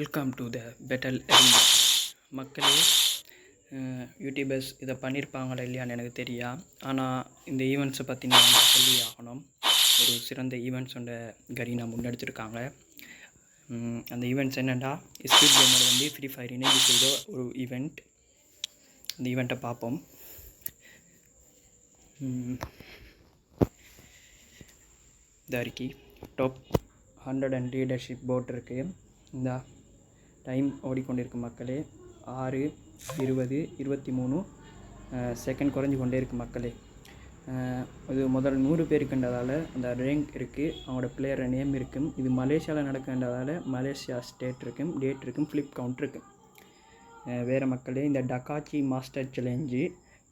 Welcome to the petal மக்களே YouTubers இதை பண்ணியிருப்பாங்களா இல்லையான்னு எனக்கு தெரியா. ஆனால் இந்த ஈவெண்ட்ஸை பற்றி நான் சொல்லி ஆகணும். ஒரு சிறந்த ஈவெண்ட்ஸோட கரீனா முன்னெடுத்திருக்காங்க. அந்த ஈவெண்ட்ஸ் என்னென்னா ஸ்பீட் கேமர் வந்து ஃப்ரீ ஃபயர் இணைந்து செய்த ஒரு ஈவெண்ட் அந்த ஈவெண்ட்டை பார்ப்போம். இதாக இருக்கி. Top hundred and leadership board இருக்குது இந்த. டைம் ஓடிக்கொண்டிருக்கும் மக்களே. ஆறு இருபது இருபத்தி மூணு செகண்ட் குறைஞ்சி கொண்டே இருக்குது மக்களே. இது முதல் நூறு பேருக்குன்றதால அந்த ரேங்க் இருக்குது அவங்களோட பிளேயர் நேம் இருக்கும். இது மலேசியாவில் நடக்கின்றதால மலேசியா ஸ்டேட் இருக்கும் டேட் இருக்கும் ஃப்ளிப் கவுண்ட் இருக்கும். வேறு மக்களே இந்த டக்காச்சி மாஸ்டர் சேலஞ்சு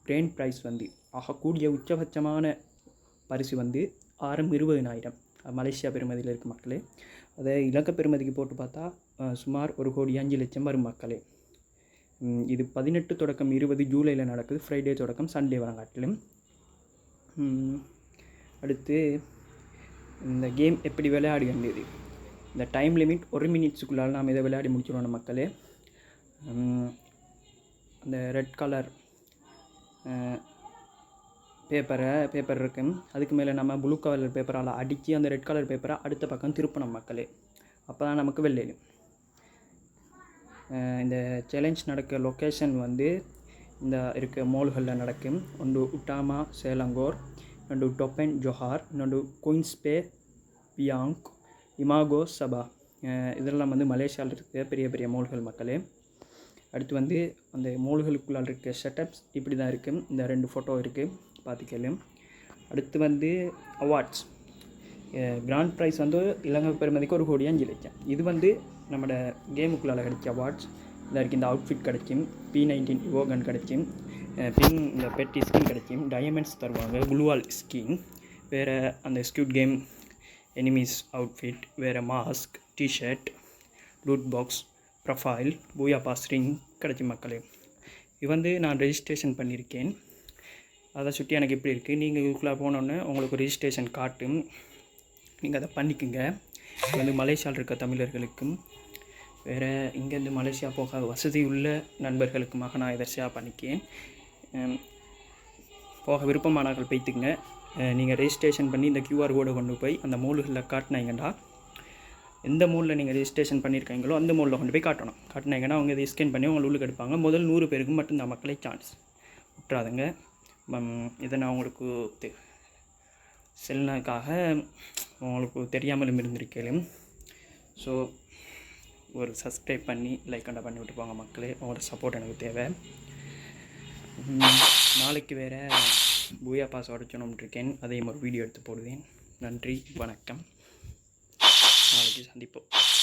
பிரெயின் ப்ரைஸ் வந்து ஆகக்கூடிய உச்சபட்சமான பரிசு வந்து ஆறும் இருபதினாயிரம். மலேசியா பெருமதியில் இருக்க மக்களே. அதை இலக்க பெருமதிக்கு போட்டு பார்த்தா சுமார் ஒரு கோடி அஞ்சு லட்சம் வரும் மக்களே. இது பதினெட்டு தொடக்கம் இருபது ஜூலையில் நடக்குது. ஃப்ரைடே தொடக்கம் சண்டே வரங்காட்டிலும். அடுத்து இந்த கேம் எப்படி விளையாடி இந்த டைம் லிமிட் ஒரு மினிட்ஸுக்குள்ளால் நாம் இதை விளையாடி முடிச்சிடணும் மக்களே. அந்த ரெட் கலர் பேப்பரை பேப்பர் இருக்குது அதுக்கு மேலே நம்ம ப்ளூ கலர் பேப்பரால் அடித்து அந்த ரெட் கலர் பேப்பரை அடுத்த பக்கம் திருப்பணும் மக்களே. அப்போ தான் நமக்கு வெள்ளையும் இந்த சேலஞ்ச் நடக்க லொக்கேஷன் வந்து இந்த இருக்க மால்களில் நடக்கும் ஒன்று உட்டாமா சேலங்கோர். இன்னொன்று டொப்பன் ஜொஹார். இன்னொன்று குயின்ஸ்பே பியாங்க் இமாகோ சபா. இதெல்லாம் வந்து மலேசியாவில் இருக்க. பெரிய பெரிய மால்கள் மக்களே. அடுத்து வந்து அந்த மூல்களுக்குள்ளால் இருக்க செட்டப்ஸ் இப்படி தான் இருக்குது இந்த ரெண்டு ஃபோட்டோ இருக்குது பார்த்துக்கலாம் அடுத்து வந்து அவார்ட்ஸ் கிராண்ட் ப்ரைஸ் வந்து இலங்கை பெருமதிக்கு ஒரு கோடி அஞ்சு லட்சம். இது வந்து நம்மளோட கேமுக்குள்ளால் கிடைச்ச அவார்ட்ஸ் இதற்கு இந்த அவுட்ஃபிட் கிடைக்கும் பி நைன்டீன் ஓகன் கிடைக்கும் பின் இந்த பெட்டி ஸ்கின் கிடைக்கும் டயமண்ட்ஸ் தருவாங்க குளுவால் ஸ்கின் வேறு அந்த ஸ்கியூட் கேம் எனிமீஸ் அவுட்ஃபிட் வேறு mask tshirt loot box profile booyah pass ring கிடைச்சி மக்களே. இது வந்து நான் ரெஜிஸ்ட்ரேஷன் பண்ணியிருக்கேன் அதை சுற்றி எனக்கு இப்படி இருக்குது நீங்கள் இதுக்குள்ளே போனோன்னே உங்களுக்கு ரெஜிஸ்ட்ரேஷன் காட்டும் நீங்கள் அதை பண்ணிக்கோங்க. இது வந்து மலேசியாவில் இருக்க தமிழர்களுக்கும் வேறு இங்கேருந்து மலேசியா போக வசதி உள்ள நண்பர்களுக்குமாக நான் இதை ஷேர் பண்ணிக்கேன் போக விருப்பமானவர்கள் பைத்துக்குங்க நீங்கள் ரெஜிஸ்ட்ரேஷன் பண்ணி இந்த கியூஆர் கோடை கொண்டு போய் அந்த மூலுகளில் காட்டினீங்கன்னா எந்த மூலில் நீங்கள் ரெஜிஸ்ட்ரேஷன் பண்ணியிருக்கீங்களோ அந்த மூலில் கொண்டு போய் காட்டணும். காட்டினீங்கன்னா அவங்க இதை ஸ்கேன் பண்ணி உங்களை உள்ளுக்கு எடுப்பாங்க. முதல் நூறு பேருக்கு மட்டும்தான். மக்களே சான்ஸ் விட்றாதுங்க இதை நான் உங்களுக்கு தெ- செல்லுனதுக்காக உங்களுக்கு தெரியாமலும் இருந்திருக்கேன் ஸோ ஒரு சப்ஸ்கிரைப் பண்ணி லைக் அண்டா பண்ணி விட்டு போங்க மக்களே. உங்களோட சப்போர்ட் எனக்கு தேவை. நாளைக்கு வேறு பூயா பாஸ் உடச்சணும்னு இருக்கேன். அதையும் ஒரு வீடியோ எடுத்து போடுவேன். நன்றி வணக்கம். நாளைக்கு சந்திப்போம்.